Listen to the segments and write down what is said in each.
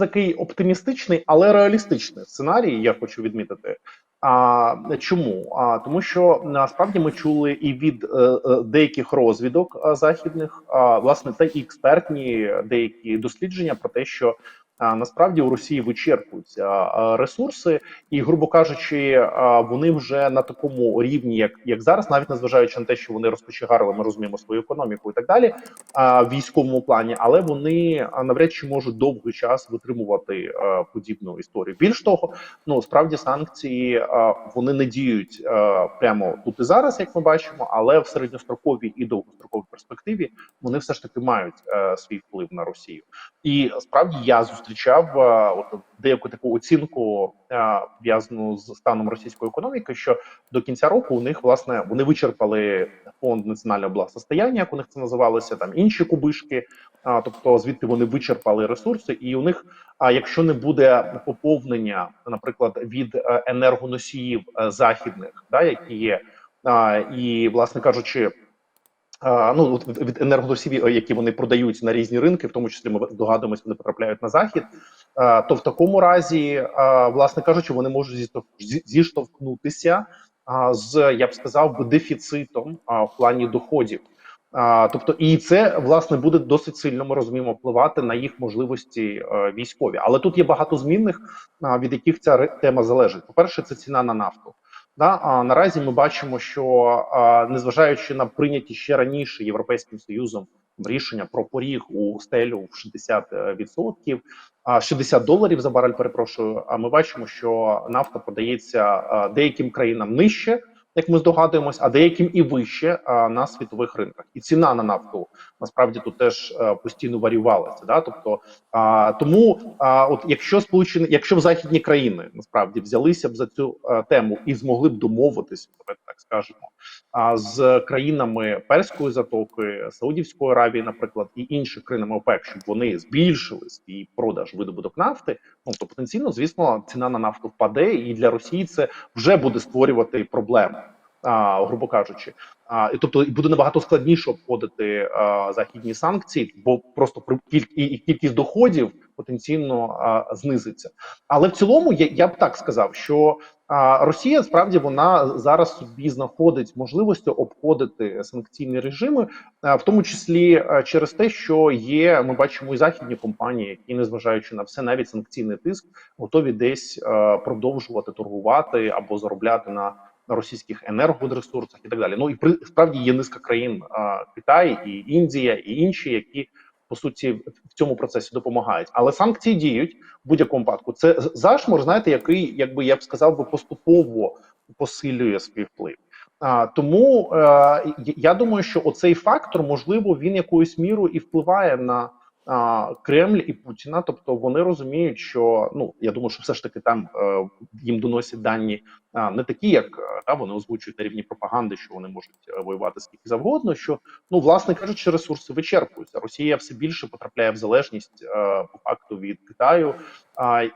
такий оптимістичний, але реалістичний сценарій. Я хочу відмітити. А чому? А тому, що насправді ми чули і від е, е, деяких розвідок е, західних, а власне та і експертні деякі дослідження про те, що насправді у Росії вичерпуються ресурси, і, грубо кажучи, вони вже на такому рівні, як як зараз, навіть незважаючи на те, що вони розкочегарили, ми розуміємо свою економіку і так далі, в військовому плані, але вони навряд чи можуть довгий час витримувати подібну історію. Більш того, ну справді санкції вони не діють прямо тут і зараз, як ми бачимо, але в середньостроковій і довгостроковій перспективі вони все ж таки мають свій вплив на Росію. І справді я зустрічав от деяку таку оцінку а, пов'язану з станом російської економіки, що до кінця року у них власне вони вичерпали фонд національного благосостояння, як у них це називалося, там інші кубишки. А, тобто звідти вони вичерпали ресурси, і у них, а якщо не буде поповнення, наприклад, від е, енергоносіїв е, західних, да, які є, а, і власне кажучи. Ну від енергоносіїв, е, які вони продають на різні ринки, в тому числі ми догадуємося, вони потрапляють на захід. То в такому разі, власне кажучи, вони можуть зіштовх- зіштовхнутися з я б сказав дефіцитом в плані доходів. Тобто, і це власне буде досить сильно. Ми розуміємо впливати на їх можливості е, військові. Але тут є багато змінних, від яких ця тема залежить. По перше, це ціна на нафту. Да, а наразі ми бачимо, що незважаючи на прийняті ще раніше європейським союзом рішення про поріг у стелю в 60%, а 60 доларів за барель. Перепрошую. А ми бачимо, що нафта подається деяким країнам нижче, як ми здогадуємось, а деяким і вище а, на світових ринках. І ціна на нафту насправді тут теж а, постійно варювалася. Да? Тобто, а, тому, а, от якщо сполучені, якщо в західні країни насправді взялися б за цю а, тему і змогли б домовитися, давайте так скажемо, а з країнами Перської затоки, Саудівської Аравії, наприклад, і інших країнами ОПЕК, щоб вони збільшили свій продаж видобуток нафти, ну то потенційно, звісно, ціна на нафту впаде, і для Росії це вже буде створювати проблеми. А, грубо кажучи, а і тобто буде набагато складніше обходити а, західні санкції, бо просто при і, і кількість доходів потенційно а, знизиться. Але в цілому я, я б так сказав, що а, Росія справді вона зараз собі знаходить можливості обходити санкційні режими, а, в тому числі а, через те, що є, ми бачимо і західні компанії, які, незважаючи на все, навіть санкційний тиск, готові десь а, продовжувати торгувати або заробляти на. На російських енергоресурсах і так далі. Ну і при справді є низка країн а, Китай і Індія і інші, які по суті в- цьому процесі допомагають. Але санкції діють в будь-якому випадку. Це зашмор, знаєте, який, якби я б сказав, би поступово посилює свій вплив. А, тому е, я- думаю, що оцей фактор, можливо, він якоюсь мірою і впливає на а, Кремль і Путіна. Тобто вони розуміють, що ну я думаю, що все ж таки там е, їм доносять дані а, не такі, як е, та вони озвучують на рівні пропаганди, що вони можуть е, воювати скільки завгодно. Що ну, власне кажучи, ресурси вичерпуються. Росія все більше потрапляє в залежність е, по факту від Китаю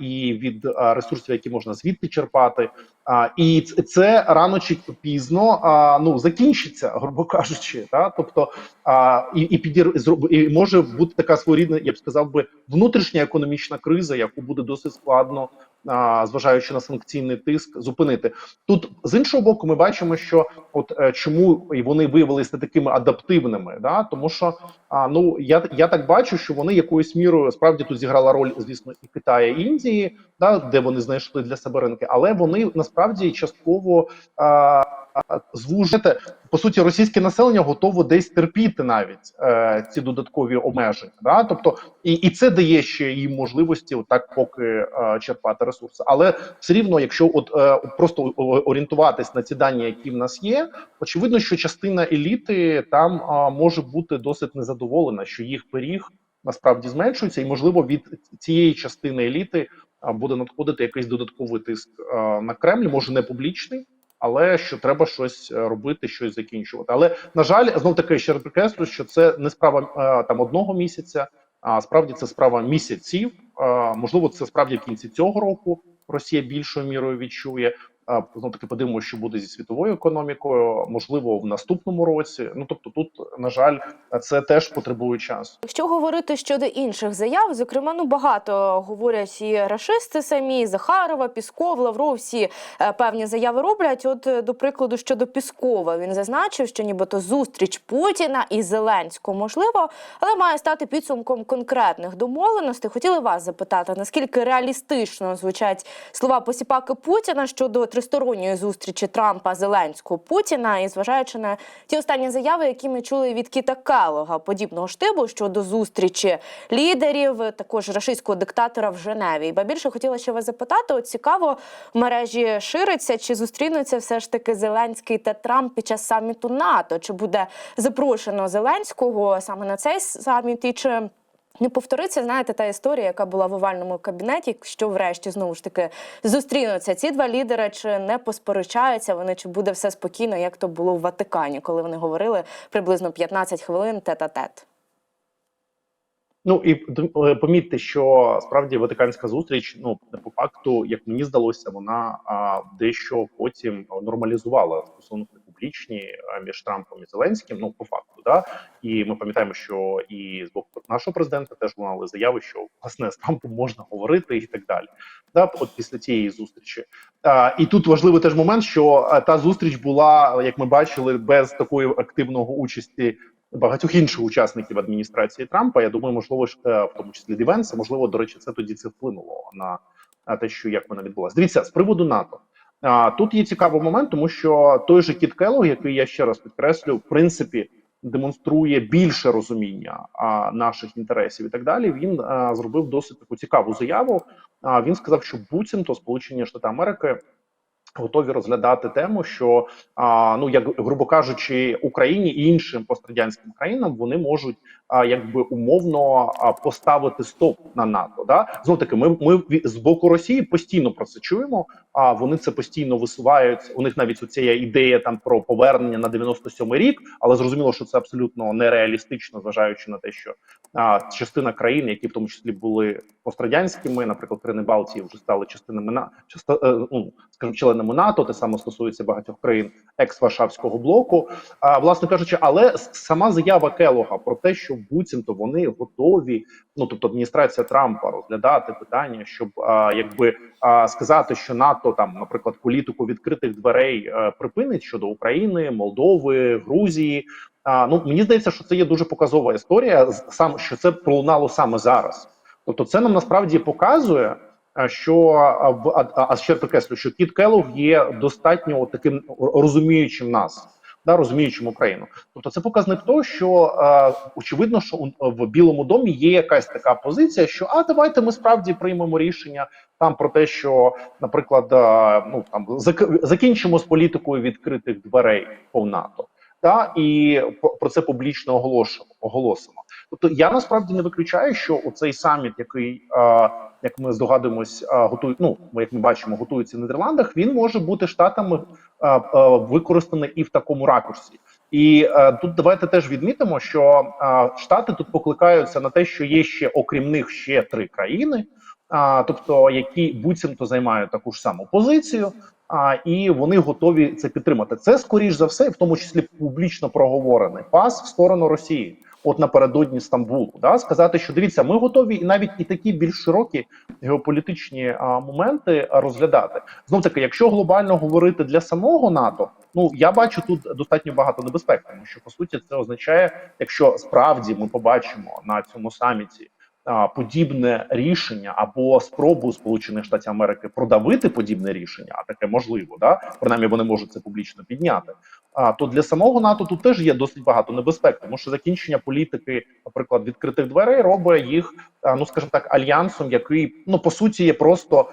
і від ресурсів, які можна звідти черпати. І це рано чи пізно ну закінчиться, грубо кажучи, та тобто і, і підір і може бути така своєрідна, я б сказав би, внутрішня економічна криза, яку буде досить складно, зважаючи на санкційний тиск, зупинити. Тут з іншого боку, ми бачимо, що от е, чому і вони виявилися не такими адаптивними, да тому що а ну я я так бачу, що вони якоюсь мірою справді тут зіграла роль, звісно, і Китая, і Індії, да де вони знайшли для себе ринки, але вони насправді частково а, звужити по суті російське населення готово десь терпіти навіть е, ці додаткові обмеження. Да? Тобто, і, і це дає ще їм можливості отак поки е, черпати ресурси. Але все рівно, якщо от е, просто орієнтуватись на ці дані, які в нас є, очевидно, що частина еліти там а, може бути досить незадоволена, що їх пиріг насправді зменшується, і можливо від цієї частини еліти буде надходити якийсь додатковий тиск а, на Кремль, може не публічний. Але що треба щось е, робити, щось закінчувати. Але на жаль, знов таки ще раз що це не справа е, там одного місяця, а справді це справа місяців. Е, можливо, це справді в кінці цього року Росія більшою мірою відчує. Знов таки подивимося, що буде зі світовою економікою, можливо, в наступному році. Ну тобто, тут на жаль, це теж потребує часу. Якщо говорити щодо інших заяв, зокрема, ну багато говорять і рашисти самі, Захарова, Пісков, Лавров, всі е, певні заяви роблять. От е, до прикладу, щодо Піскова, він зазначив, що нібито зустріч Путіна і Зеленського можливо, але має стати підсумком конкретних домовленостей. Хотіли вас запитати, наскільки реалістично звучать слова посіпаки Путіна щодо тристоронньої зустрічі Трампа, Зеленського, Путіна, і зважаючи на ті останні заяви, які ми чули від Кіта Келога, подібного штибу щодо зустрічі лідерів, також рашистського диктатора в Женеві. Ба більше хотіла ще вас запитати: от цікаво, в мережі шириться, чи зустрінуться все ж таки Зеленський та Трамп під час саміту НАТО? Чи буде запрошено Зеленського саме на цей саміт? І чи не повториться, знаєте, та історія, яка була в овальному кабінеті, що врешті знову ж таки зустрінуться ці два лідери, чи не посперечаються вони, чи буде все спокійно, як то було в Ватикані, коли вони говорили приблизно 15 хвилин тет-а-тет. Ну і е, помітьте, що справді Ватиканська зустріч, ну по факту, як мені здалося, вона а, дещо потім нормалізувала стосунки публічні між Трампом і Зеленським. Ну по факту, да і ми пам'ятаємо, що і з боку нашого президента теж лунали заяви, що власне з Трампом можна говорити і так далі. Да, от після цієї зустрічі. А, і тут важливий теж момент, що та зустріч була, як ми бачили, без такої активного участі багатьох інших учасників адміністрації Трампа. Я думаю, можливо, е, в тому числі Дівенса, можливо, до речі, це тоді це вплинуло на те, що як вона відбулася. Дивіться з приводу НАТО. Тут є цікавий момент, тому що той же Кіт Келлог, який я ще раз підкреслю, в принципі. Демонструє більше розуміння наших інтересів і так далі. Він зробив досить таку цікаву заяву. А він сказав, що буцімто Сполучені Штати Америки готові розглядати тему, що а, ну як грубо кажучи, Україні і іншим пострадянським країнам вони можуть а, якби умовно а, поставити стоп на НАТО. Да знов таки, ми ми з боку Росії постійно про це чуємо. А вони це постійно висувають. У них навіть оця ідея там про повернення на 97-й рік, але зрозуміло, що це абсолютно нереалістично, зважаючи на те, що а, частина країн, які в тому числі були пострадянськими, наприклад, країни Балтії вже стали частинами на часто, е, ну, скажімо, членами НАТО. Те саме стосується багатьох країн екс-Варшавського блоку. А власне кажучи, але сама заява Келога про те, що буцімто вони готові, ну тобто адміністрація Трампа розглядати питання, щоб а, якби а, сказати, що НАТО там, наприклад, політику відкритих дверей а, припинить щодо України, Молдови, Грузії. А, ну мені здається, що це є дуже показова історія. Сам що це пролунало саме зараз. Тобто, це нам насправді показує, що в а, а ще підкреслю, що Кіт Келлог є достатньо таким розуміючим нас, да розуміючим Україну. Тобто, це показник того, що е, очевидно, що в Білому домі є якась така позиція, що а давайте ми справді приймемо рішення там про те, що, наприклад, е, ну там закінчимо з політикою відкритих дверей по НАТО. Та і про це публічно оголошено оголосимо. Тобто я насправді не виключаю, що у цей саміт, який а, як ми здогадуємось, а, готують, ну як ми бачимо, готується в Нідерландах. Він може бути штатами а, а, використаний і в такому ракурсі. І а, тут давайте теж відмітимо, що а, штати тут покликаються на те, що є ще окрім них ще три країни, а, тобто які буцімто займають таку ж саму позицію. А і вони готові це підтримати. Це скоріш за все, в тому числі публічно проговорений пас в сторону Росії. От напередодні Стамбулу, да сказати, що дивіться, ми готові і навіть і такі більш широкі геополітичні а, моменти розглядати. Знов таки, якщо глобально говорити для самого НАТО, ну я бачу тут достатньо багато небезпек, тому що по суті це означає, якщо справді ми побачимо на цьому саміті подібне рішення або спробу Сполучених Штатів Америки продавити подібне рішення, а таке можливо, да принаймні вони можуть це публічно підняти. А то для самого НАТО тут теж є досить багато небезпек, тому що закінчення політики, наприклад, відкритих дверей робить їх, ну скажімо так, альянсом, який ну по суті є просто,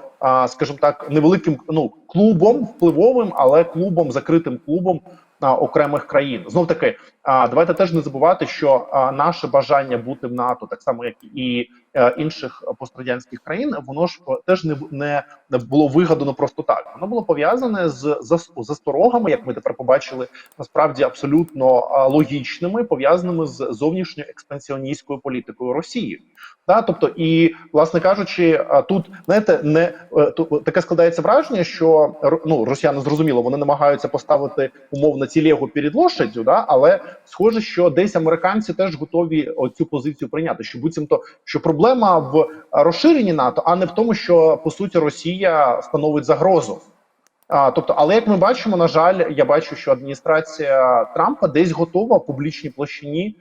скажімо так, невеликим ну клубом впливовим, але клубом закритим клубом окремих країн. Знов таки, давайте теж не забувати, що наше бажання бути в НАТО, так само як і е, інших пострадянських країн, воно ж теж не, не, не було вигадано просто так. Воно було пов'язане з засторогами, як ми тепер побачили, насправді абсолютно логічними, пов'язаними з зовнішньою експансіоністською політикою Росії. Та, тобто, і власне кажучи, тут знаєте, не е, тут таке складається враження, що ну росіяни зрозуміло, вони намагаються поставити умовно тілегу перед лошаддю, да, але схоже, що десь американці теж готові оцю позицію прийняти. Що буцімто що проблема в розширенні НАТО, а не в тому, що по суті Росія становить загрозу. А, тобто, але як ми бачимо, на жаль, я бачу, що адміністрація Трампа десь готова в публічній площині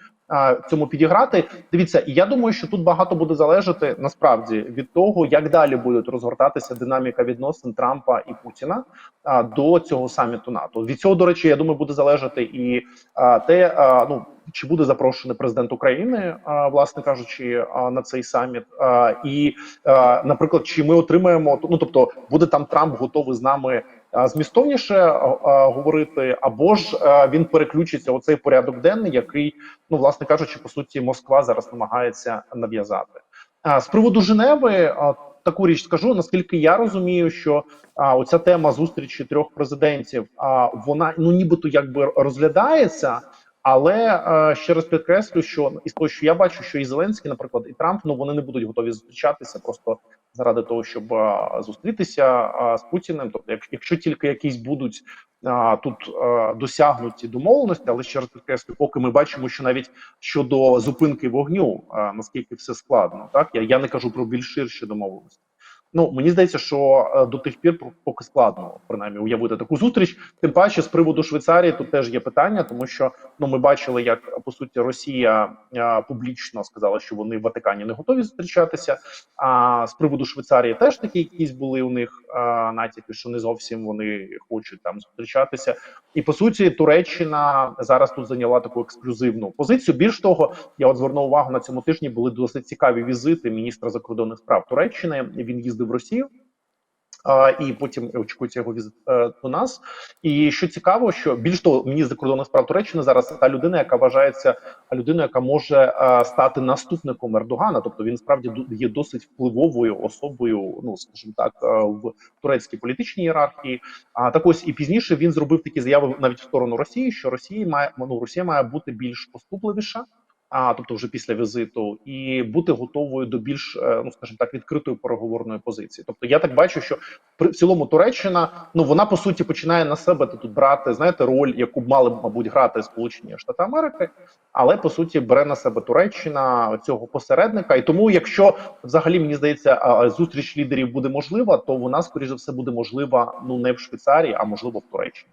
цьому підіграти. Дивіться, і я думаю, що тут багато буде залежати насправді від того, як далі буде розгортатися динаміка відносин Трампа і Путіна до цього саміту НАТО. Від цього, до речі, я думаю, буде залежати і те, ну чи буде запрошений президент України, власне кажучи, на цей саміт, і, наприклад, чи ми отримаємо ну, тобто, буде там Трамп готовий з нами змістовніше а, а, говорити, або ж він переключиться у цей порядок денний, який, ну власне кажучи, по суті, Москва зараз намагається нав'язати. З приводу Женеви, таку річ скажу, наскільки я розумію, що оця тема зустрічі трьох президентів, а вона ну нібито якби розглядається. Але е, ще раз підкреслю, що із того, що я бачу, що і Зеленський, наприклад, і Трамп, ну вони не будуть готові зустрічатися просто заради того, щоб зустрітися з Путіним. Тобто, якщо тільки якісь будуть тут досягнуті домовленості, але ще раз підкреслю, поки ми бачимо, що навіть щодо зупинки вогню, наскільки все складно, так я, я не кажу про більш ширші домовленості. Ну мені здається, що е, до тих пір поки складно принаймні уявити таку зустріч. Тим паче з приводу Швейцарії тут теж є питання, тому що ну ми бачили, як по суті Росія е, публічно сказала, що вони в Ватикані не готові зустрічатися. А з приводу Швейцарії теж такі якісь були у них е, натяки, що не зовсім вони хочуть там зустрічатися. І по суті, Туреччина зараз тут зайняла таку ексклюзивну позицію. Більш того, я от звернув увагу на цьому тижні. Були досить цікаві візити міністра закордонних справ Туреччини. Він їздив в Росію. А, і потім очікується його візит е, до нас. І що цікаво, що більш того, міністр закордонних справ Туреччини зараз та людина, яка вважається людиною, яка може е, стати наступником Ердогана. Тобто він справді є досить впливовою особою, ну скажімо так, е, в турецькій політичній ієрархії. А так ось і пізніше він зробив такі заяви навіть в сторону Росії, що Росія має ну Росія має бути більш поступливіша. А тобто, вже після візиту, і бути готовою до більш, е, ну скажімо так, відкритої переговорної позиції. Тобто, я так бачу, що при в цілому Туреччина, ну вона по суті починає на себе тут брати, знаєте, роль, яку мали б, мабуть, грати Сполучені Штати Америки, але по суті бере на себе Туреччина цього посередника. І тому, якщо взагалі мені здається, зустріч лідерів буде можлива, то вона скоріш за все буде можлива ну не в Швейцарії, а можливо в Туреччині.